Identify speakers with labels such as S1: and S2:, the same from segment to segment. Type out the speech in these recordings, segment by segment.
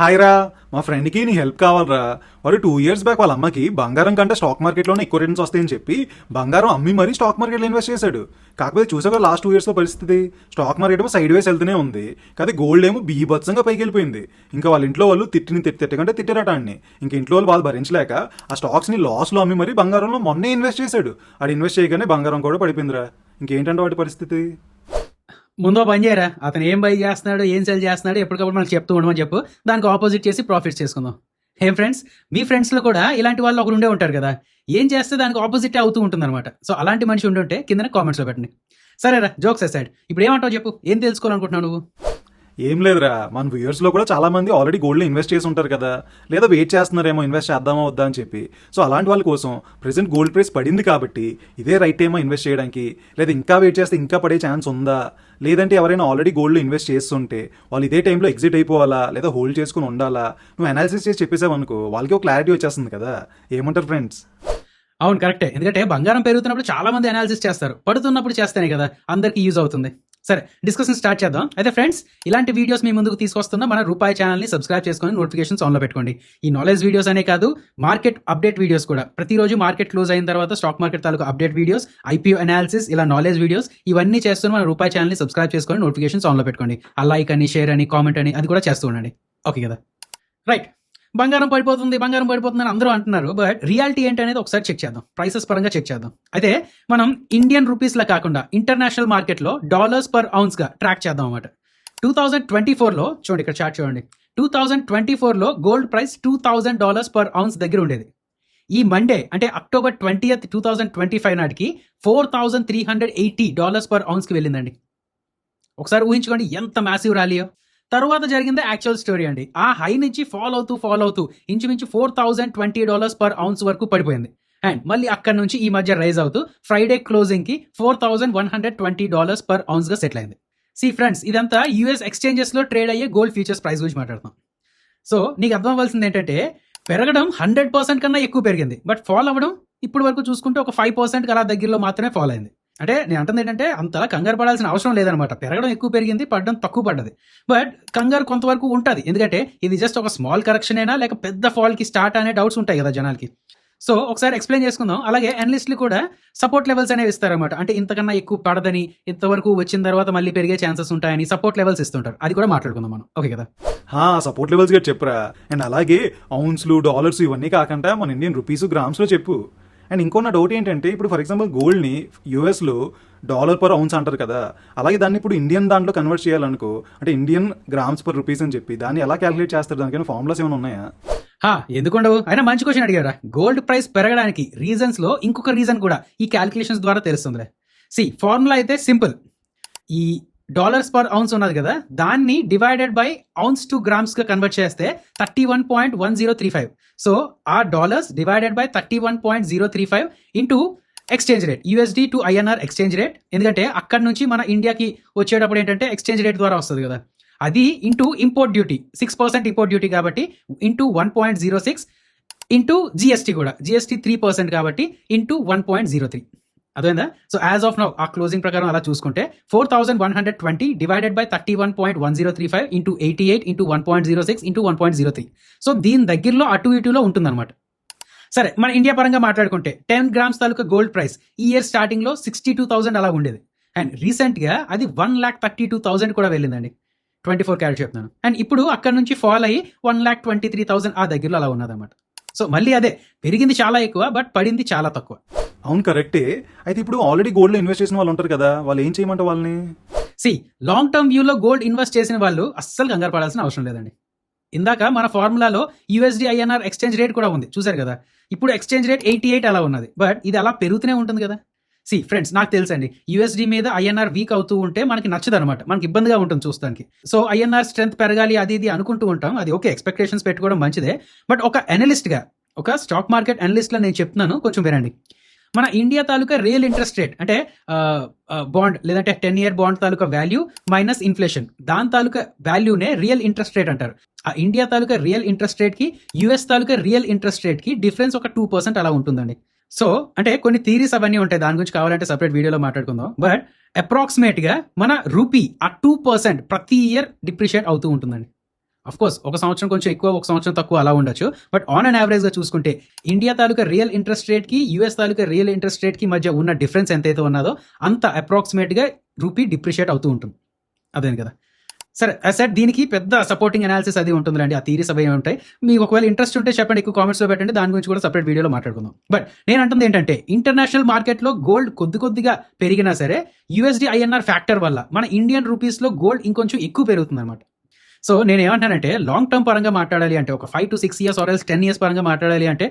S1: Hi రా మా ఫ్రెండ్కి నీ హెల్ప్ కావాలరా. వాడు టూ ఇయర్స్ బ్యాక్ వాళ్ళ అమ్మకి బంగారం కంటే స్టాక్ మార్కెట్లోనే ఎక్కువ రిటర్న్స్ వస్తాయని చెప్పి బంగారం అమ్మి మరీ స్టాక్ మార్కెట్లో ఇన్వెస్ట్ చేశాడు. కాకపోతే చూసాక లాస్ట్ టూ ఇయర్స్లో పరిస్థితి? స్టాక్ మార్కెట్ సైడ్ వేస్ వెళ్తూనే ఉంది. కానీ గోల్డ్ ఏమో బీభత్సంగా పైకి వెళ్ళిపోయింది. ఇంకా వాళ్ళ ఇంట్లో వాళ్ళు తిట్టిని తిట్టి తిట్టకంటే తిట్టారట అండి ఇంకా ఇంట్లో వాళ్ళు బాధ భరించలేక ఆ స్టాక్స్ని లాస్లో అమ్మి మరీ బంగారంలో మొన్నే ఇన్వెస్ట్ చేశాడు. అది ఇన్వెస్ట్ చేయగానే బంగారం కూడా పడిపోయిందిరా. ఇంకేంటంటే వాటి పరిస్థితి?
S2: ముందో పని చేయరా? అతను ఏం బై చేస్తున్నాడు ఏం సెల్ చేస్తున్నాడు ఎప్పటికప్పుడు మనకు చెప్తూ ఉండమని చెప్పు. దానికి ఆపోజిట్ చేసి ప్రాఫిట్స్ చేసుకుందాం. ఏం ఫ్రెండ్స్ మీ ఫ్రెండ్స్లో కూడా ఇలాంటి వాళ్ళు ఒకరు ఉండే ఉంటారు కదా. ఏం చేస్తే దానికి ఆపోజిట్ అవుతూ ఉంటుంది అనమాట సో అలాంటి మనిషి ఉండుంటే ఉంటే కింద కామెంట్స్లో పెట్టండి. సరేరా జోక్స్ అసైడ్ ఇప్పుడు ఏమంటావు చెప్పు? ఏం తెలుసుకోవాలనుకుంటున్నావు నువ్వు?
S1: ఏం లేదురా. మన వ్యూయర్స్లో కూడా చాలా మంది ఆల్రెడీ గోల్డ్ ఇన్వెస్ట్ చేసి ఉంటారు కదా. లేదా వెయిట్ చేస్తున్నారేమో ఇన్వెస్ట్ చేద్దామా వద్దా అని చెప్పి. సో అలాంటి వాళ్ళ కోసం ప్రెసెంట్ గోల్డ్ ప్రైస్ పడింది కాబట్టి ఇదే రైట్ టైమా ఇన్వెస్ట్ చేయడానికి. లేదా ఇంకా వెయిట్ చేస్తే ఇంకా పడే ఛాన్స్ ఉందా? లేదంటే ఎవరైనా ఆల్రెడీ గోల్డ్లో ఇన్వెస్ట్ చేస్తుంటే వాళ్ళు ఇదే టైంలో ఎగ్జిట్ అయిపోవాలా? లేదా హోల్డ్ చేసుకుని ఉండాలా? నువ్వు అనాలిసిస్ చేసి చెప్పేసావనుకో వాళ్ళకి ఒక క్లారిటీ వచ్చేస్తుంది కదా. ఏమంటారు ఫ్రెండ్స్
S2: అవును కరెక్టే ఎందుకంటే బంగారం పెరుగుతున్నప్పుడు చాలా మంది అనాలిసిస్ చేస్తారు. పడుతున్నప్పుడు చేస్తేనే కదా అందరికీ యూజ్ అవుతుంది. సరే డిస్కషన్ స్టార్ట్ చేద్దాం. అయితే ఫ్రెండ్స్ ఇలాంటి వీడియోస్ మీ ముందుకు తీసుకొస్తున్న మన రూపాయి ఛానల్ని సబ్స్క్రైబ్ చేసుకొని నోటిఫికేషన్స్ ఆన్లో పెట్టుకోండి. ఈ నాలెడ్జ్ వీడియోస్ అనే కాదు మార్కెట్ అప్డేట్ వీడియోస్ కూడా. ప్రతిరోజు మార్కెట్ క్లోజ్ అయిన తర్వాత స్టాక్ మార్కెట్ తాలూకు అప్డేట్ వీడియోస్ ఐపీఓ అనాలిసిస్ ఇలా నాలెడ్జ్ వీడియోస్ ఇవన్నీ చేస్తున్న మన రూపాయి ఛానల్ని సబ్స్క్రైబ్ చేసుకొని నోటిఫికేషన్స్ ఆన్లో పెట్టుకోండి. ఆ లైక్ అని షేర్ అని కామెంట్ అని అది కూడా చేస్తూ ఉండండి. ఓకే కదా? రైట్ బంగారం పడిపోతుంది బంగారం పడిపోతుంది అని అందరూ అంటున్నారు. బట్ రియాలిటీ ఏంటి అనేది ఒకసారి చెక్ చేద్దాం. ప్రైసెస్ పరంగా చెక్ చేద్దాం. అయితే మనం ఇండియన్ రూపీస్లా కాకుండా ఇంటర్నేషనల్ మార్కెట్లో డాలర్స్ పర్గా ట్రాక్ చేద్దాం అన్నమాట. టూ థౌజండ్ ట్వంటీ ఫోర్లో చూడండి ఇక్కడ చార్ట్ చూడండి. టూ థౌజండ్ ట్వంటీ ఫోర్లో gold price two thousand dollars per ounce దగ్గర ఉండేది. ఈ మండే అంటే October twenty two thousand twenty five నాటికి four thousand three hundred eighty dollars per అవున్స్కి వెళ్ళిందండి. ఒకసారి ఊహించుకోండి ఎంత మ్యాసివ్ ర్యాలీయో తర్వాత జరిగింది యాక్చువల్ స్టోరీ అండి. ఆ హై నుంచి ఫాలో అవుతూ ఫాలో అవుతూ ఇంచుమించు four thousand twenty dollars per ounce వరకు పడిపోయింది. అండ్ మళ్ళీ అక్కడ నుంచి ఈ మధ్య రైజ్ అవుతూ Friday క్లోజింగ్కి four thousand one hundred twenty dollars per అవున్స్గా settle అయింది. సి ఫ్రెండ్స్ ఇదంతా యూఎస్ ఎక్స్చేంజెస్లో ట్రేడ్ అయ్యే గోల్డ్ ఫ్యూచర్స్ ప్రైస్ గురించి మాట్లాడతాం. సో నీకు అర్థం అవ్వాల్సింది ఏంటంటే పెరగడం హండ్రెడ్ పర్సెంట్ కన్నా ఎక్కువ పెరిగింది. బట్ ఫాల్ అవ్వడం ఇప్పటి వరకు చూసుకుంటే ఒక ఫైవ్ పర్సెంట్ అలా దగ్గరలో మాత్రమే ఫాల్ అయింది. అంటే నేను అంటుంది ఏంటంటే అంతలా కంగారు పడాల్సిన అవసరం లేదనమాట. పెరగడం ఎక్కువ పెరిగింది పడడం తక్కువ పడ్డది. బట్ కంగారు కొంతవరకు ఉంటుంది. ఎందుకంటే ఇది జస్ట్ ఒక స్మాల్ కరెక్షన్ అయినా లేక పెద్ద ఫాల్కి కి స్టార్ట్ అనే డౌట్స్ ఉంటాయి కదా జనాలకి. సో ఒకసారి ఎక్స్ప్లెయిన్ చేసుకుందాం. అలాగే అనలిస్టులు కూడా సపోర్ట్ లెవెల్స్ అనేవి ఇస్తారన్నమాట. అంటే ఇంతకన్నా ఎక్కువ పడదని ఇంతవరకు వచ్చిన తర్వాత మళ్ళీ పెరిగే ఛాన్సెస్ ఉంటాయని సపోర్ట్ లెవెల్స్ ఇస్తుంటారు. అది కూడా మాట్లాడుకుందాం మనం. ఓకే కదా?
S1: హా సపోర్ట్ లెవెల్స్ గారు చెప్పురా. అండ్ అలాగే ఔన్స్లు డాలర్స్ ఇవన్నీ కాకుండా మన ఇండియన్ రూపీస్ గ్రామ్స్లో చెప్పు. అండ్ ఇంకో నా డౌట్ ఏంటంటే ఇప్పుడు ఫర్ ఎగ్జాంపుల్ గోల్డ్ని యూఎస్లో డాలర్ పర్ ఔన్స్ అంటారు కదా అలాగే దాన్ని ఇప్పుడు ఇండియన్ దాంట్లో కన్వర్ట్ చేయాలనుకో అంటే ఇండియన్ గ్రామ్స్ పర్ రూపీస్ అని చెప్పి దాన్ని ఎలా క్యాలిక్యులేట్ చేస్తారు? దానికైనా ఫార్ములాస్ ఏమైనా ఉన్నాయా?
S2: హా ఎందుకుండవు? అయినా మంచి క్వశ్చన్ అడిగారా గోల్డ్ ప్రైస్ పెరగడానికి రీజన్స్లో ఇంకొక రీజన్ కూడా ఈ క్యాలిక్యులేషన్స్ ద్వారా తెలుస్తుందిలే. సి ఫార్ములా అయితే సింపుల్ ఈ డాలర్స్ పర్ ఔన్స్ ఉన్నది కదా దాన్ని డివైడెడ్ బై ఔన్స్ టు గ్రామ్స్గా కన్వర్ట్ చేస్తే thirty one point one zero three five so ఆ dollars divided by thirty one point zero three five into exchange rate USD to INR exchange rate ఎందుకంటే అక్కడ నుంచి మన ఇండియాకి వచ్చేటప్పుడు ఏంటంటే ఎక్స్చేంజ్ రేట్ ద్వారా వస్తుంది కదా. అది into import duty six percent import duty కాబట్టి into one point zero six into GST కూడా జిఎస్టీ త్రీ పర్సెంట్ కాబట్టి into one point zero three అదేందా so as of now ఆ క్లోజింగ్ ప్రకారం అలా చూసుకుంటే four thousand one hundred twenty divided by thirty one point one zero three five into eighty eight into one point zero six into one point zero three so దీని దగ్గరలో అటు ఇటులో ఉంటుందన్నమాట. సరే మన ఇండియా పరంగా మాట్లాడుకుంటే టెన్ గ్రామ్స్ తాలూకా gold price ఈ ఇయర్ స్టార్టింగ్లో సిక్స్టీ టూ థౌసండ్ అలా ఉండేది. అండ్ రీసెంట్గా అది one lakh thirty two thousand కూడా వెళ్ళిందండి. ట్వంటీ ఫోర్ క్యారెట్ చెప్తున్నాను. అండ్ ఇప్పుడు అక్కడ నుంచి ఫాల్ అయ్యి one lakh twenty three thousand ఆ దగ్గరలో అలా ఉన్నదన్నమాట. సో మళ్ళీ అదే పెరిగింది చాలా ఎక్కువ బట్ పడింది చాలా తక్కువ.
S1: అవును కరెక్టే. అయితే ఇప్పుడు ఆల్రెడీ గోల్డ్లో ఇన్వెస్ట్ చేసిన వాళ్ళు ఉంటారు కదా వాళ్ళు ఏం చేయమంటారు వాళ్ళని?
S2: సి లాంగ్ టర్మ్ వ్యూలో గోల్డ్ ఇన్వెస్ట్ చేసిన వాళ్ళు అస్సలు కంగారు పడాల్సిన అవసరం లేదండి. ఇందాక మన ఫార్ములాలో యూఎస్డి ఐఎన్ఆర్ ఎక్స్చేంజ్ రేట్ కూడా ఉంది చూసారు కదా? ఇప్పుడు ఎక్స్చేంజ్ రేట్ ఎయిటీ ఎయిట్ అలా ఉన్నది. బట్ ఇది అలా పెరుగుతూనే ఉంటుంది కదా? సి ఫ్రెండ్స్ నాకు తెలుసండి యూఎస్డి మీద ఐఎన్ఆర్ వీక్ అవుతూ ఉంటే మనకి నచ్చదు అనమాట మనకి ఇబ్బందిగా ఉంటుంది చూస్తానికి. సో ఐఎన్ఆర్ స్ట్రెంత్ పెరగాలి అది ఇది అనుకుంటూ ఉంటాం. అది ఓకే ఎక్స్పెక్టేషన్స్ పెట్టుకోవడం మంచిదే. బట్ ఒక అనలిస్ట్గా ఒక స్టాక్ మార్కెట్ అనలిస్ట్లో నేను చెప్తున్నాను కొంచెం వినండి. మన ఇండియా తాలూకా రియల్ ఇంట్రెస్ట్ రేట్ అంటే బాండ్ లేదంటే టెన్ ఇయర్ బాండ్ తాలూకా వాల్యూ మైనస్ ఇన్ఫ్లేషన్ దాని తాలూకా వాల్యూనే రియల్ ఇంట్రెస్ట్ రేట్ అంటారు. ఆ ఇండియా తాలూకా రియల్ ఇంట్రెస్ట్ రేట్కి యుఎస్ తాలూకా రియల్ ఇంట్రెస్ట్ రేట్కి డిఫరెన్స్ ఒక టూ పర్సెంట్ అలా ఉంటుందండి. సో అంటే కొన్ని థీరీస్ అవన్నీ ఉంటాయి. దాని గురించి కావాలంటే సపరేట్ వీడియోలో మాట్లాడుకుందాం. బట్ అప్రాక్సిమేట్గా మన రూపీ ఆ టూ పర్సెంట్ ప్రతి ఇయర్ డిప్రిషియేట్ అవుతూ ఉంటుందండి. కోర్స్ ఒక సంవత్సరం కొంచెం ఎక్కువ ఒక సంవత్సరం తక్కువ అలా ఉండొచ్చు. బట్ ఆన్ అండ్ యావరేజ్గా చూసుకుంటే ఇండియా తాలూకా రియల్ ఇంట్రెస్ట్ రేట్కి యూఎస్ తాలూకా రియల్ ఇంట్రెస్ట్ రేట్కి మధ్య ఉన్న డిఫరెన్స్ ఎంతైతే ఉన్నదో అంత అప్రాక్సిమేట్గా రూపీ డిప్రిషియేట్ అవుతూ ఉంటుంది. అదే కదా. సరే సార్ దీనికి పెద్ద సపోర్టింగ్ అనాలిసిస్ అది ఉంటుందండి ఆ థీరీస్ అవి ఉంటాయి. మీకు ఒకవేళ ఇంట్రెస్ట్ ఉంటే చెప్పండి ఎక్కువ కామెంట్స్లో పెట్టండి. దాని గురించి కూడా సపరేట్ వీడియోలో మాట్లాడుకుందాం. బట్ నేను అంటుంది ఏంటంటే ఇంటర్నేషనల్ మార్కెట్లో గోల్డ్ కొద్ది కొద్దిగా పెరిగినా సరే యూఎస్డి ఐఎన్ఆర్ ఫ్యాక్టర్ వల్ల మన ఇండియన్ రూపీస్లో గోల్డ్ ఇంకొంచెం ఎక్కువ పెరుగుతుంది అనమాట సో నేను ఏమంటానంటే లాంగ్ టర్మ్ పరంగా మాట్లాడాలి అంటే ఒక five to six years or else ten years పరంగా మాట్లాడాలి అంటే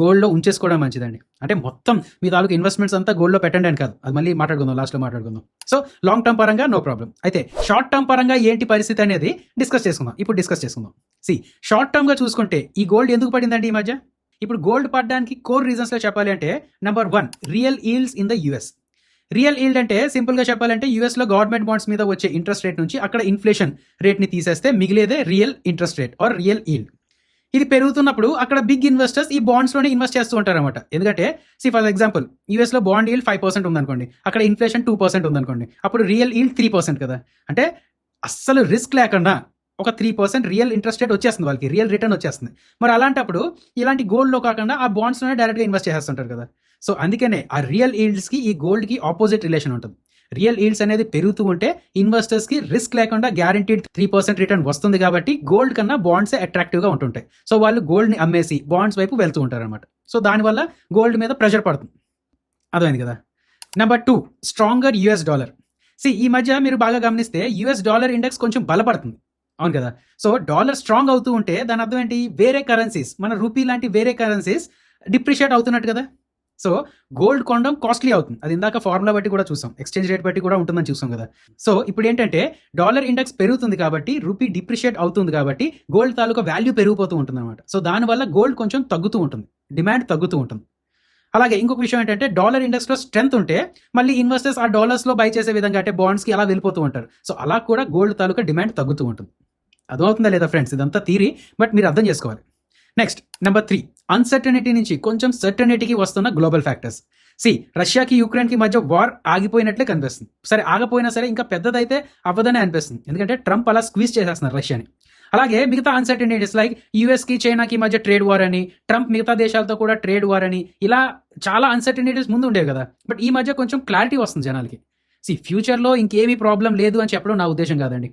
S2: గోల్డ్లో ఉంచేసుకోవడం మంచిదండి. అంటే మొత్తం మీ తాలూకు ఇన్వెస్ట్మెంట్స్ అంతా గోల్డ్లో పెట్టండి అని కాదు. అది మళ్ళీ మాట్లాడుకుందాం లాస్ట్లో మాట్లాడుకుందాం. సో లాంగ్ టర్మ్ పరంగా నో ప్రాబ్లం అయితే షార్ట్ టర్మ్ పరంగా ఏంటి పరిస్థితి అనేది డిస్కస్ చేసుకుందాం. ఇప్పుడు డిస్కస్ చేసుకుందాం. సి షార్ట్ టర్మ్గా చూసుకుంటే ఈ గోల్డ్ ఎందుకు పడిందండి ఈ మధ్య? ఇప్పుడు గోల్డ్ పడడానికి కోర్ రీజన్స్లో చెప్పాలి అంటే number one real yields in the US real yield అంటే సింపుల్గా చెప్పాలంటే యూఎస్లో గవర్నమెంట్ బాండ్స్ మీద వచ్చే ఇంట్రెస్ట్ రేట్ నుంచి అక్కడ ఇన్ఫ్లేషన్ రేట్ని తీసేస్తే మిగిలేదే real interest rate or real yield ఇది పెరుగుతున్నప్పుడు అక్కడ బిగ్ ఇన్వెస్టర్స్ ఈ బాండ్స్లోనే ఇన్వెస్ట్ చేస్తూ ఉంటారన్నమాట. ఎందుకంటే సి ఫర్ ఎగ్జాంపుల్ యూఎస్లో బాండ్ ఈల్డ్ ఫైవ్ పర్సెంట్ ఉందనుకోండి అక్కడ ఇన్ఫ్లేషన్ టూ పర్సెంట్ ఉందనుకోండి అప్పుడు రియల్ ఈల్డ్ త్రీ పర్సెంట్ కదా. అంటే అస్సలు రిస్క్ లేకుండా ఒక three percent real interest rate వచ్చేస్తుంది వాళ్ళకి రియల్ రిటర్న్ వచ్చేస్తుంది. మరి అలాంటప్పుడు ఇలాంటి గోల్డ్లో కాకుండా ఆ బాండ్స్లోనే డైరెక్ట్గా ఇన్వెస్ట్ చేస్తుంటారు కదా. సో అందుకనే ఆ రియల్ ఈల్డ్స్కి ఈ గోల్డ్కి ఆపోజిట్ రిలేషన్ ఉంటుంది. రియల్ ఈల్డ్స్ అనేది పెరుగుతూ ఉంటే ఇన్వెస్టర్స్కి రిస్క్ లేకుండా గ్యారంటీడ్ త్రీ పర్సెంట్ రిటర్న్ వస్తుంది కాబట్టి గోల్డ్ కన్నా బాండ్సే అట్రాక్టివ్గా ఉంటుంటాయి. సో వాళ్ళు గోల్డ్ని అమ్మేసి బాండ్స్ వైపు వెళ్తూ ఉంటారు అనమాట సో దానివల్ల గోల్డ్ మీద ప్రెషర్ పడుతుంది. అర్థమైంది కదా? Number two stronger US dollar see ఈ మధ్య మీరు బాగా గమనిస్తే యుఎస్ డాలర్ ఇండెక్స్ కొంచెం బలపడుతుంది. అవును కదా? సో డాలర్ స్ట్రాంగ్ అవుతూ ఉంటే దాని అర్థం ఏంటి? వేరే కరెన్సీస్ మన రూపీ లాంటి వేరే కరెన్సీస్ డిప్రిషియేట్ అవుతున్నట్టు కదా? సో గోల్డ్ కొనడం కాస్ట్లీ అవుతుంది. అది ఇందాక ఫార్ములా బట్టి కూడా చూసాం. ఎక్స్చేంజ్ రేట్ బట్టి కూడా ఉంటుందని చూసాం కదా. సో ఇప్పుడు ఏంటంటే డాలర్ ఇండెక్స్ పెరుగుతుంది కాబట్టి రూపీ డిప్రిషియేట్ అవుతుంది కాబట్టి గోల్డ్ తాలూకా వాల్యూ పెరిగిపోతూ ఉంటుంది అనమాట సో దానివల్ల గోల్డ్ కొంచెం తగ్గుతూ ఉంటుంది. డిమాండ్ తగ్గుతూ ఉంటుంది. అలాగే ఇంకొక విషయం ఏంటంటే డాలర్ ఇండెక్స్లో స్ట్రెంత్ ఉంటే మళ్ళీ ఇన్వెస్టర్స్ ఆ డాలర్స్లో బై చేసే విధంగా అంటే బాండ్స్కి అలా వెళ్ళిపోతూ ఉంటారు. సో అలా కూడా గోల్డ్ తాలూకా డిమాండ్ తగ్గుతూ ఉంటుంది. అర్థమవుతుందా లేదా ఫ్రెండ్స్? ఇదంతా థీరీ బట్ మీరు అర్థం చేసుకోవాలి. నెక్స్ట్ నెంబర్ త్రీ అన్సర్టనిటీ నుంచి కొంచెం సర్టనిటీకి వస్తున్న గ్లోబల్ ఫ్యాక్టర్స్ సి రష్యాకి యుక్రెయిన్కి మధ్య వార్ ఆగిపోయినట్లే కనిపిస్తుంది. సరే ఆగపోయినా సరే ఇంకా పెద్దదైతే అవ్వదనే అనిపిస్తుంది. ఎందుకంటే ట్రంప్ అలా స్క్వీజ్ చేసేస్తున్నారు రష్యాని అలాగే మిగతా అన్సర్టనిటీస్ లైక్ యూఎస్కి చైనాకి మధ్య ట్రేడ్ వార్ అని ట్రంప్ మిగతా దేశాలతో కూడా ట్రేడ్ వార్ అని ఇలా చాలా అన్సర్టనిటీస్ ముందు ఉండేవి కదా. బట్ ఈ మధ్య కొంచెం క్లారిటీ వస్తుంది జనాలకి. సి ఫ్యూచర్లో ఇంకేమీ ప్రాబ్లం లేదు అని చెప్పడం నా ఉద్దేశం కాదండి.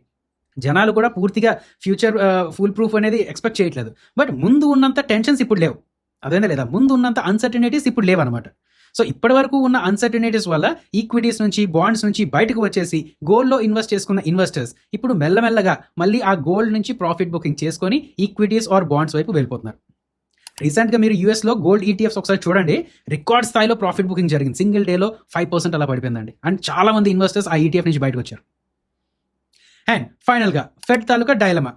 S2: జనాలు కూడా పూర్తిగా ఫ్యూచర్ ఫుల్ ప్రూఫ్ అనేది ఎక్స్పెక్ట్ చేయట్లేదు. బట్ ముందు ఉన్నంత టెన్షన్స్ ఇప్పుడు లేవు. అదేనా లేదా? ముందు ఉన్నంత అన్సర్టనిటీస్ ఇప్పుడు లేవన్నమాట సో ఇప్పటి వరకు ఉన్న అన్సర్టనిటీస్ వల్ల ఈక్విటీస్ నుంచి బాండ్స్ నుంచి బయటకు వచ్చేసి గోల్డ్లో ఇన్వెస్ట్ చేసుకున్న ఇన్వెస్టర్స్ ఇప్పుడు మెల్లమెల్లగా మళ్ళీ ఆ గోల్డ్ నుంచి ప్రాఫిట్ బుకింగ్ చేసుకొని ఈక్విటీస్ ఆర్ బాండ్స్ వైపు వెళ్ళిపోతున్నారు. రీసెంట్గా మీరు యూఎస్లో గోల్డ్ ఈటీఎఫ్స్ ఒకసారి చూడండి. రికార్డ్ స్థాయిలో ప్రాఫిట్ బుకింగ్ జరిగింది. సింగిల్ డేలో ఫైవ్ పర్సెంట్ అలా పడిపోయిందండి. అండ్ చాలా మంది ఇన్వెస్టర్స్ ఆ ఈటీఎఫ్ నుంచి బయటకు వచ్చారు. అండ్ ఫైనల్గా ఫెడ్ తాలూకా డైలమా?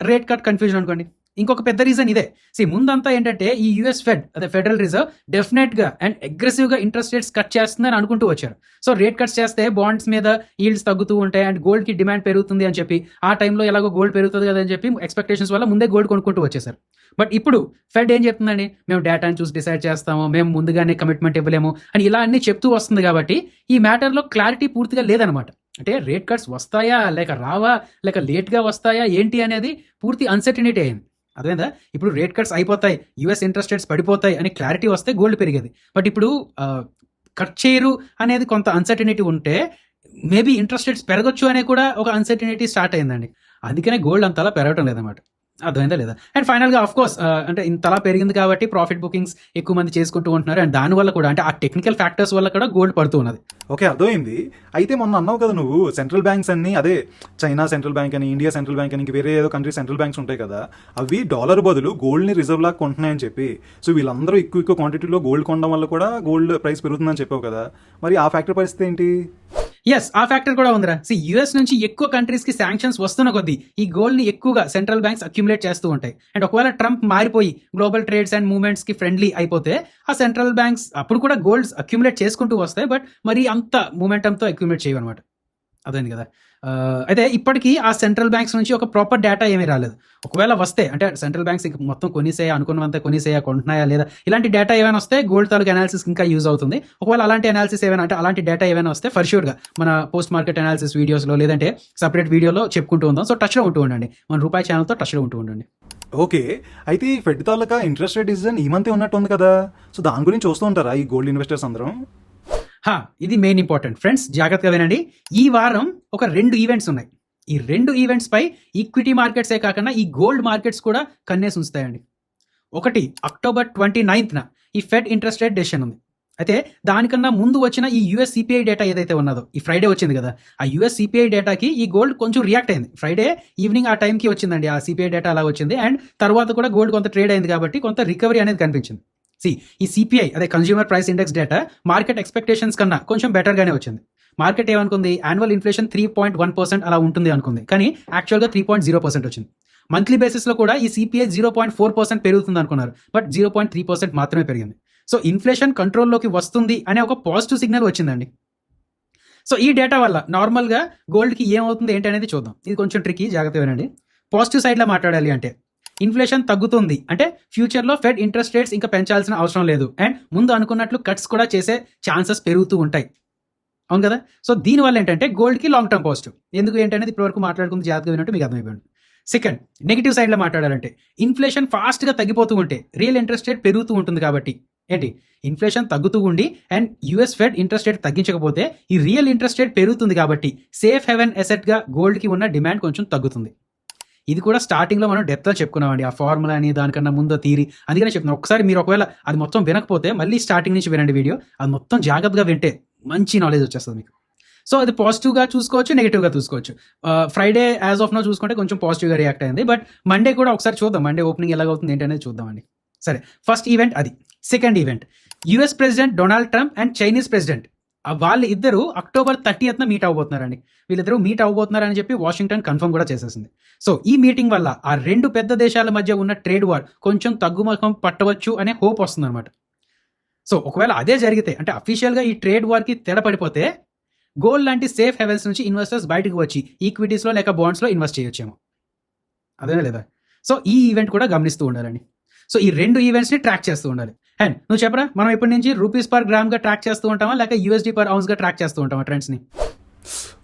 S2: రేట్ కట్ కన్ఫ్యూజన్ అనుకోండి. ఇంకొక పెద్ద రీజన్ ఇదే. సి ముందంతా ఏంటంటే ఈ యూఎస్ ఫెడ్ అదే ఫెడరల్ రిజర్వ్ డెఫినెట్గా అండ్ అగ్రెసివ్గా ఇంట్రెస్ట్ రేట్స్ కట్ చేస్తుందని అనుకుంటూ వచ్చారు. సో రేట్ కట్స్ చేస్తే బాండ్స్ మీద ఈల్డ్స్ తగ్గుతూ ఉంటాయి అండ్ గోల్డ్కి డిమాండ్ పెరుగుతుంది అని చెప్పి ఆ టైంలో ఎలాగో గోల్డ్ పెరుగుతుంది కదా అని చెప్పి ఎక్స్పెక్టేషన్స్ వల్ల ముందే గోల్డ్ కొనుక్కుంటూ వచ్చేసారు. బట్ ఇప్పుడు ఫెడ్ ఏం చెప్తుందండి? మేము డేటాను చూసి డిసైడ్ చేస్తాము మేము ముందుగానే కమిట్మెంట్ ఇవ్వలేము అని ఇలా అన్ని చెప్తూ వస్తుంది కాబట్టి ఈ మ్యాటర్లో క్లారిటీ పూర్తిగా లేదనమాట. అంటే రేట్ కట్స్ వస్తాయా? లేక రావా? లేక లేట్గా వస్తాయా? ఏంటి అనేది పూర్తి అన్సర్టనిటీ అయింది. అదేందా ఇప్పుడు రేట్ కట్స్ అయిపోతాయి యుఎస్ ఇంట్రెస్ట్ రేట్స్ పడిపోతాయి అని క్లారిటీ వస్తే గోల్డ్ పెరిగేది. బట్ ఇప్పుడు కట్ చేయరు అనేది కొంత అన్సర్టనిటీ ఉంటే మేబీ ఇంట్రెస్ట్ రేట్స్ పెరగచ్చు అనే కూడా ఒక అన్సర్టనిటీ స్టార్ట్ అయిందండి. అందుకనే గోల్డ్ అంతలా పెరగటం లేదన్నమాట. అర్థమైందా లేదా? అండ్ ఫైనల్గా ఆఫ్ కోర్స్ అంటే ఇంతలా పెరిగింది కాబట్టి ప్రాఫిట్ బుకింగ్స్ ఎక్కువ మంది చేసుకుంటూ ఉంటున్నారు. అండ్ దానివల్ల కూడా అంటే ఆ టెక్నికల్ ఫ్యాక్టర్స్ వల్ల కూడా గోల్డ్ పడుతూ ఉన్నది.
S1: ఓకే అర్థమైంది. అయితే మొన్న అన్నావు కదా నువ్వు సెంట్రల్ బ్యాంక్స్ అన్ని అదే చైనా సెంట్రల్ బ్యాంక్ అని ఇండియా సెంట్రల్ బ్యాంక్ అని ఇంక వేరే ఏదో కంట్రీ సెంట్రల్ బ్యాంక్స్ ఉంటాయి కదా అవి డాలర్ బదులు గోల్డ్ని రిజర్వ్ లాగా కొంటున్నాయని చెప్పి. సో వీళ్ళందరూ ఎక్కువ ఎక్కువ క్వాంటిటీలో గోల్డ్ కొనడం వల్ల కూడా గోల్డ్ ప్రైస్ పెరుగుతుందని చెప్పావు కదా. మరి ఆ ఫ్యాక్టర్ పరిస్థితి ఏంటి?
S2: ఎస్ ఆ ఫ్యాక్టర్ కూడా ఉందిరా. సి యుఎస్ నుంచి ఎక్కువ కంట్రీస్కి శాంక్షన్స్ వస్తున్న కొద్దీ ఈ గోల్డ్ని ఎక్కువగా సెంట్రల్ బ్యాంక్స్ అక్యుములేట్ చేస్తూ ఉంటాయి. అండ్ ఒకవేళ ట్రంప్ మారిపోయి గ్లోబల్ ట్రేడ్స్ అండ్ మూవ్మెంట్స్కి ఫ్రెండ్లీ అయిపోతే ఆ సెంట్రల్ బ్యాంక్స్ అప్పుడు కూడా గోల్డ్స్ అక్యుములేట్ చేసుకుంటూ వస్తాయి బట్ మరి అంత మూమెంటంతో అక్యుములేట్ చేయవన్నమాట. అదేంది కదా? అయితే ఇప్పటికీ ఆ సెంట్రల్ బ్యాంక్స్ నుంచి ఒక ప్రాపర్ డేటా ఏమీ రాలేదు. ఒకవేళ వస్తే అంటే సెంట్రల్ బ్యాంక్స్ ఇంకా మొత్తం కొనిసేయా అనుకున్నంత కొనిసేయా కొంటున్నాయా లేదా ఇలాంటి డేటా ఏమైనా వస్తే గోల్డ్ తాలూకు అనాలిసిస్ ఇంకా యూజ్ అవుతుంది. ఒకవేళ అలాంటి అనాలిసిస్ ఏమైనా అంటే అలాంటి డేటా ఏమైనా వస్తే ఫర్ షూర్గా మన పోస్ట్ మార్కెట్ అనాలిసిస్ వీడియోస్లో లేదంటే సపరేట్ వీడియోలో చెప్పుకుంటూ ఉందాం సో టచ్లో ఉంటూ ఉండండి. మన రూపాయి ఛానల్తో టచ్లో ఉంటూ ఉండండి.
S1: ఓకే. అయితే ఈ ఫెడ్ తాలూకా ఇంట్రెస్ట్ రేట్ డిసిజన్ ఈ మంతే ఉన్నట్టు ఉంది కదా? సో దాని గురించి చూస్తూ ఉంటారా ఈ గోల్డ్ ఇన్వెస్టర్స్ అందరం?
S2: ఇది మెయిన్ ఇంపార్టెంట్ ఫ్రెండ్స్ జాగ్రత్తగా వినండి. ఈ వారం ఒక రెండు ఈవెంట్స్ ఉన్నాయి. ఈ రెండు ఈవెంట్స్ పై ఈక్విటీ మార్కెట్సే కాకుండా ఈ గోల్డ్ మార్కెట్స్ కూడా కన్నేసి ఉంచుతాయండి. ఒకటి అక్టోబర్ ట్వంటీ నైన్త్న ఈ ఫెడ్ ఇంట్రెస్ట్ రేట్ డెసిషన్ ఉంది. అయితే దానికన్నా ముందు వచ్చిన ఈ యుఎస్ సిపిఐ డేటా ఏదైతే ఉన్నదో ఈ ఫ్రైడే వచ్చింది కదా ఆ యుఎస్ సిపిఐ డేటాకి ఈ గోల్డ్ కొంచెం రియాక్ట్ అయింది. ఫ్రైడే ఈవినింగ్ ఆ టైంకి వచ్చిందండి ఆ సిపిఐ డేటా అలా వచ్చింది. అండ్ తర్వాత కూడా గోల్డ్ కొంత ట్రేడ్ అయింది కాబట్టి కొంత రికవరీ అనేది కనిపించింది. సి ఈ సిపిఐ అదే consumer price index data market expectations కన్నా కొంచెం బెటర్గానే వచ్చింది. Market ఏమనుకుంది? Annual inflation three point one percent అలా ఉంటుంది అనుకుంది. కానీ యాక్చువల్గా త్రీ పాయింట్ జీరో పర్సెంట్ వచ్చింది. మంత్లీ బేసిస్లో కూడా ఈ CPI zero point four percent పెరుగుతుంది అనుకున్నారు. But zero point three percent మాత్రమే పెరిగింది. సో ఇన్ఫ్లేషన్ కంట్రోల్లోకి వస్తుంది అనే ఒక పాజిటివ్ సిగ్నల్ వచ్చిందండి. సో ఈ డేటా వల్ల నార్మల్గా గోల్డ్కి ఏమవుతుంది ఏంటి అనేది చూద్దాం. ఇది కొంచెం ట్రికీ జాగ్రత్త వినండి. పాజిటివ్ సైడ్లో మాట్లాడాలి అంటే ఇన్ఫ్లేషన్ తగ్గుతుంది. అంటే ఫ్యూచర్లో ఫెడ్ ఇంట్రెస్ట్ రేట్స్ ఇంకా పెంచాల్సిన అవసరం లేదు. అండ్ ముందు అనుకున్నట్లు కట్స్ కూడా చేసే ఛాన్సెస్ పెరుగుతూ ఉంటాయి. అవును కదా? సో దీనివల్ల ఏంటంటే గోల్డ్కి లాంగ్ టర్మ్ పాజిటివ్ ఎందుకు ఏంటనేది ఇప్పటివరకు మాట్లాడుకుంది జాగ్రత్తగా విన్నట్టు మీకు అర్థమైపోయింది. సెకండ్ నెగిటివ్ సైడ్లో మాట్లాడాలంటే ఇన్ఫ్లేషన్ ఫాస్ట్గా తగ్గిపోతూ ఉంటే రియల్ ఇంట్రెస్ట్ రేట్ పెరుగుతూ ఉంటుంది కాబట్టి. ఏంటి? ఇన్ఫ్లేషన్ తగ్గుతూ ఉండి and US Fed interest rate తగ్గించకపోతే ఈ రియల్ ఇంట్రెస్ట్ రేట్ పెరుగుతుంది కాబట్టి సేఫ్ హెవెన్ ఎసెట్గా గోల్డ్కి ఉన్న డిమాండ్ కొంచెం తగ్గుతుంది. ఇది కూడా స్టార్టింగ్లో మనం డెప్త్లో చెప్పుకున్నామండి. ఆ ఫార్ములా అని దానికన్నా ముందు థీరీ అందుకనే చెప్తున్నాను ఒకసారి మీరు ఒకవేళ అది మొత్తం వినకపోతే మళ్ళీ స్టార్టింగ్ నుంచి వినండి వీడియో. అది మొత్తం జాగ్రత్తగా వింటే మంచి నాలెడ్జ్ వచ్చేస్తుంది మీకు. సో అది పాజిటివ్గా చూసుకోవచ్చు నెగిటివ్గా చూసుకోవచ్చు. ఫ్రైడే యాజ్ ఆఫ్ నో చూసుకుంటే కొంచెం పాజిటివ్గా రియాక్ట్ అయింది. బట్ మండే కూడా ఒకసారి చూద్దాం. మండే ఓపెనింగ్ ఎలాగవుతుంది ఏంటనేది చూద్దామండి సరే ఫస్ట్ ఈవెంట్ అది. Second event US president Donald Trump and Chinese president వాళ్ళు ఇద్దరు అక్టోబర్ థర్టీయత్న మీట్ అవబోతున్నారండి వీళ్ళిద్దరూ మీట్ అవబోతున్నారని చెప్పి వాషింగ్టన్ కన్ఫర్మ్ కూడా చేసేసింది. సో ఈ మీటింగ్ వల్ల ఆ రెండు పెద్ద దేశాల మధ్య ఉన్న ట్రేడ్ వార్ కొంచెం తగ్గుముఖం పట్టవచ్చు అనే హోప్ వస్తుందన్నమాట. సో ఒకవేళ అదే జరిగితే అంటే అఫీషియల్గా ఈ ట్రేడ్ వార్కి తేడపడిపోతే గోల్డ్ లాంటి సేఫ్ హెవెల్స్ నుంచి ఇన్వెస్టర్స్ బయటకు వచ్చి ఈక్విటీస్లో లేక బాండ్స్లో ఇన్వెస్ట్ చేయొచ్చేమో. అదేనా లేదా? సో ఈ ఈవెంట్ కూడా గమనిస్తూ ఉండాలండి. సో ఈ రెండు ఈవెంట్స్ని ట్రాక్ చేస్తూ ఉండాలి. అండ్ నువ్వు చెప్పరా? మనం ఇప్పటి నుంచి రూపీస్ పర్ గ్రామ్గా ట్రాక్ చేస్తూ ఉంటామా? లేక యూఎస్డీ పర్గా ట్రాక్ చేస్తూ ఉంటామా ట్రెండ్స్ని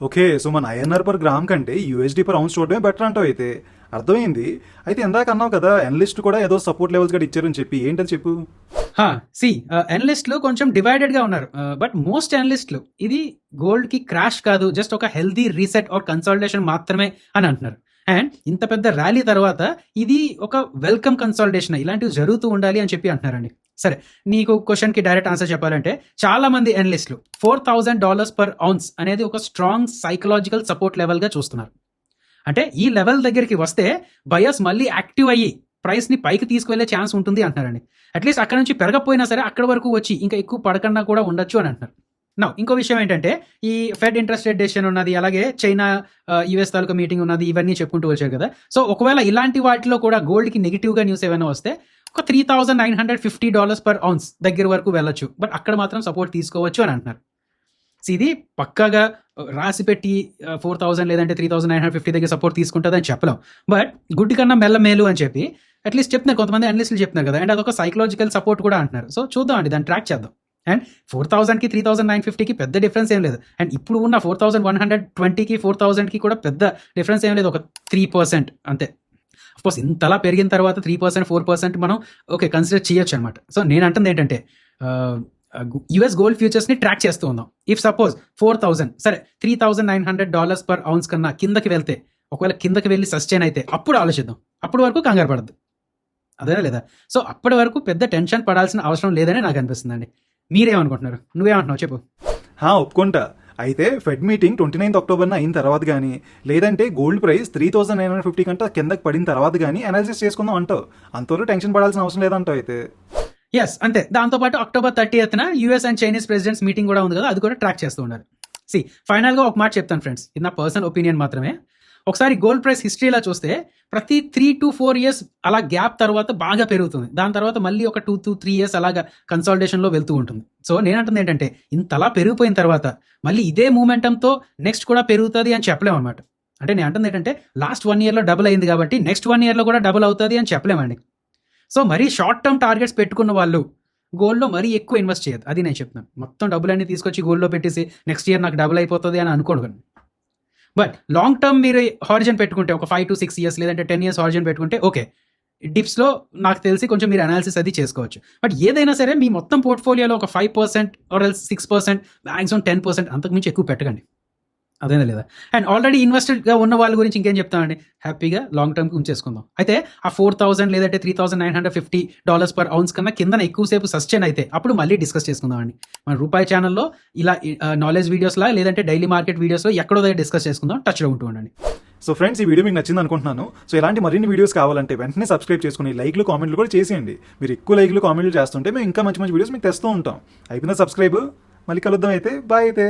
S1: ఓకే సో మన ఐఎన్ఆర్ పర్ గ్రామ్ కంటే యూఎస్డీ పర్ అవున్స్ చూడడమే బెటర్ అంటావు అయితే. అర్థమైంది? అయితే ఇందాక అన్నావు కదా ఎనలిస్ట్ కూడా ఏదో సపోర్ట్ లెవెల్స్ కూడా ఇచ్చారని చెప్పి. ఏంటని చెప్పు?
S2: సి అనలిస్టులు కొంచెం డివైడెడ్గా ఉన్నారు. బట్ మోస్ట్ అనలిస్టులు ఇది గోల్డ్కి క్రాష్ కాదు జస్ట్ ఒక హెల్దీ రీసెట్ ఆర్ కన్సల్టేషన్ మాత్రమే అని అంటున్నారు. అండ్ ఇంత పెద్ద ర్యాలీ తర్వాత ఇది ఒక వెల్కమ్ కన్సల్టేషన్ ఇలాంటివి జరుగుతూ ఉండాలి అని చెప్పి అంటున్నారండి. సరే నీకు క్వశ్చన్కి డైరెక్ట్ ఆన్సర్ చెప్పాలంటే చాలా మంది అనలిస్టులు four thousand dollars per ounce అనేది ఒక స్ట్రాంగ్ సైకలాజికల్ సపోర్ట్ లెవెల్గా చూస్తున్నారు. అంటే ఈ లెవెల్ దగ్గరికి వస్తే బయస్ మళ్ళీ యాక్టివ్ అయ్యి ప్రైస్ని పైకి తీసుకువెళ్ళే ఛాన్స్ ఉంటుంది అంటున్నారండి. అట్లీస్ట్ అక్కడ నుంచి పెరగపోయినా సరే అక్కడ వరకు వచ్చి ఇంకా ఎక్కువ పడకుండా కూడా ఉండొచ్చు అని అంటున్నారు. నా ఇంకో విషయం ఏంటంటే ఈ ఫెడ్ ఇంట్రెస్ట్ రేట్ డెసిషన్ ఉన్నది అలాగే చైనా యుఎస్ తాలూకా మీటింగ్ ఉన్నది ఇవన్నీ చెప్పుకుంటూ వచ్చారు కదా. సో ఒకవేళ ఇలాంటి వాటిలో కూడా గోల్డ్కి నెగిటివ్గా న్యూస్ ఏమైనా వస్తే ఒక three thousand nine hundred fifty dollars per ounce దగ్గర వరకు వెళ్ళొచ్చు. బట్ అక్కడ మాత్రం సపోర్ట్ తీసుకోవచ్చు అని అంటున్నారు. ఇది పక్కాగా రాసి పెట్టి ఫోర్ థౌసండ్ లేదంటే three thousand nine hundred fifty దగ్గర సపోర్ట్ తీసుకుంటుందని చెప్పలేం. బట్ గుడ్డి కన్నా మెల్ల మేలు అని చెప్పి అట్లీస్ట్ చెప్తున్నారు. కొంతమంది అనలిస్టులు చెప్తున్నారు కదా. అండ్ అదొక సైకలాజికల్ సపోర్ట్ కూడా అంటున్నారు. సో చూద్దాం అండి. దాన్ని ట్రాక్ చేద్దాం. అండ్ ఫోర్ థౌసండ్కి త్రీ థౌసండ్ నైన్ ఫిఫ్టీకి పెద్ద డిఫరెన్స్ ఏం లేదు. అండ్ ఇప్పుడు ఉన్న ఫోర్ థౌసండ్ వన్ హండ్రెడ్ ట్వంటీకి ఫోర్ థౌసండ్కి కూడా పెద్ద డిఫరెన్స్ ఏం లేదు. ఒక త్రీ పర్సెంట్ అంతే. కోర్స్ ఇంతలా పెరిగిన తర్వాత త్రీ పర్సెంట్ ఫోర్ పర్సెంట్ మనం ఓకే కన్సిడర్ చేయొచ్చు అనమాట సో నేను అంటుంది ఏంటంటే యుఎస్ గోల్డ్ ఫ్యూచర్స్ని ట్రాక్ చేస్తూ ఉందాం. ఇఫ్ సపోజ్ ఫోర్ థౌసండ్ సరే three thousand nine hundred dollars per ounce కన్నా కిందకి వెళ్తే ఒకవేళ కిందకి వెళ్ళి సస్టైన్ అయితే అప్పుడు ఆలోచిద్దాం. అప్పటి వరకు కంగారు పడద్దు. అదేనా లేదా? సో అప్పటి వరకు పెద్ద టెన్షన్ పడాల్సిన అవసరం లేదని నాకు అనిపిస్తుందండి. మీరేమనుకుంటున్నారు? నువ్వేమంటున్నావు? చెప్పు.
S1: ఒప్పుకుంటా. అయితే ఫెడ్ మీటింగ్ ట్వంటీ నైన్త్ అక్టోబర్న అయిన తర్వాత కానీ లేదంటే gold price three thousand nine hundred fifty కంటే కిందకి పడిన తర్వాత కానీ అనాలిసిస్ చేసుకుందాం అంటావు. అంతవరకు టెన్షన్ పడాల్సిన అవసరం లేదంటావు అయితే.
S2: ఎస్ అంతే దాంతోపాటు అక్టోబర్ థర్టీ ఎత్తున US and Chinese presidents meeting కూడా ఉంది కదా అది కూడా ట్రాక్ చేస్తూ ఉండాలి. సి ఫైనల్గా ఒక మాట చెప్తాను ఫ్రెండ్స్ ఇది నా పర్సనల్ ఒపీనియన్ మాత్రమే. ఒకసారి గోల్డ్ ప్రైస్ హిస్టరీలా చూస్తే ప్రతి త్రీ టు ఫోర్ ఇయర్స్ అలా గ్యాప్ తర్వాత బాగా పెరుగుతుంది. దాని తర్వాత మళ్ళీ ఒక టూ టు త్రీ ఇయర్స్ అలాగా కన్సాలిడేషన్లో వెళ్తూ ఉంటుంది. సో నేనంటుంది ఏంటంటే ఇంతలా పెరిగిపోయిన తర్వాత మళ్ళీ ఇదే మూమెంటంతో నెక్స్ట్ కూడా పెరుగుతుంది అని చెప్పలేము అనమాట అంటే నేను అంటుంది ఏంటంటే లాస్ట్ వన్ ఇయర్లో డబుల్ అయింది కాబట్టి నెక్స్ట్ వన్ ఇయర్లో కూడా డబుల్ అవుతుంది అని చెప్పలేమండి. సో మరీ షార్ట్ టర్మ్ టార్గెట్స్ పెట్టుకున్న వాళ్ళు గోల్డ్లో మరీ ఎక్కువ ఇన్వెస్ట్ చేయదు అది నేను చెప్తున్నాను. మొత్తం డబ్బులన్నీ తీసుకొచ్చి గోల్డ్లో పెట్టేసి నెక్స్ట్ ఇయర్ నాకు డబుల్ అయిపోతుంది అని అనుకోను. బట్ లాంగ్ టర్మ్ మీరు హారిజన్ పెట్టుకుంటే ఒక ఫైవ్ టు సిక్స్ ఇయర్స్ లేదంటే టెన్ ఇయర్స్ హారిజన్ పెట్టుకుంటే ఓకే డిప్స్లో నాకు తెలిసి కొంచెం మీరు అనాలిసిస్ అది చేసుకోవచ్చు. బట్ ఏదైనా సరే మీ మొత్తం పోర్ట్ఫోలియోలో ఒక five percent or else six percent maximum ten percent అంతకుమించి ఎక్కువ పెట్టకండి. అదేనా లేదా అండ్ ఆల్రెడీ ఇన్వెస్టెడ్గా ఉన్న వాళ్ళ గురించి ఇంకేం చెప్తామండి? హ్యాపీగా లాంగ్ టర్మ్ ఉంచేసుకుందాం. అయితే ఆ ఫోర్ థౌసండ్ లేదంటే three thousand nine hundred fifty dollars per ounce కన్నా కింద ఎక్కువసేపు సస్టైన్ అయితే అప్పుడు మళ్ళీ డిస్కస్ చేసుకుందామండి. మన రూపాయి ఛానల్లో ఇలా నాలెడ్జ్ వీడియోస్లా లేదంటే డైలీ మార్కెట్ వీడియోస్లో ఎక్కడో దగ్గర డిస్కస్ చేసుకుందాం. టచ్లో ఉంటూ ఉండండి.
S1: సో ఫ్రెండ్స్ ఈ వీడియో మీకు నచ్చింది అనుకుంటున్నాను. సో ఇలాంటి మరిన్ని వీడియోస్ కావాలంటే వెంటనే సబ్స్క్రైబ్ చేసుకుని లైక్లు కామెంట్లు కూడా చేసేయండి. మీరు ఎక్కువ లైక్లు కామెంట్లు చేస్తుంటే మేము ఇంకా మంచి మంచి వీడియోస్ మీకు తెస్తూ ఉంటాం. అయిపోయిన సబ్స్క్రైబ్ మళ్ళీ కలుద్దాం అయితే. బాయ్ అయితే.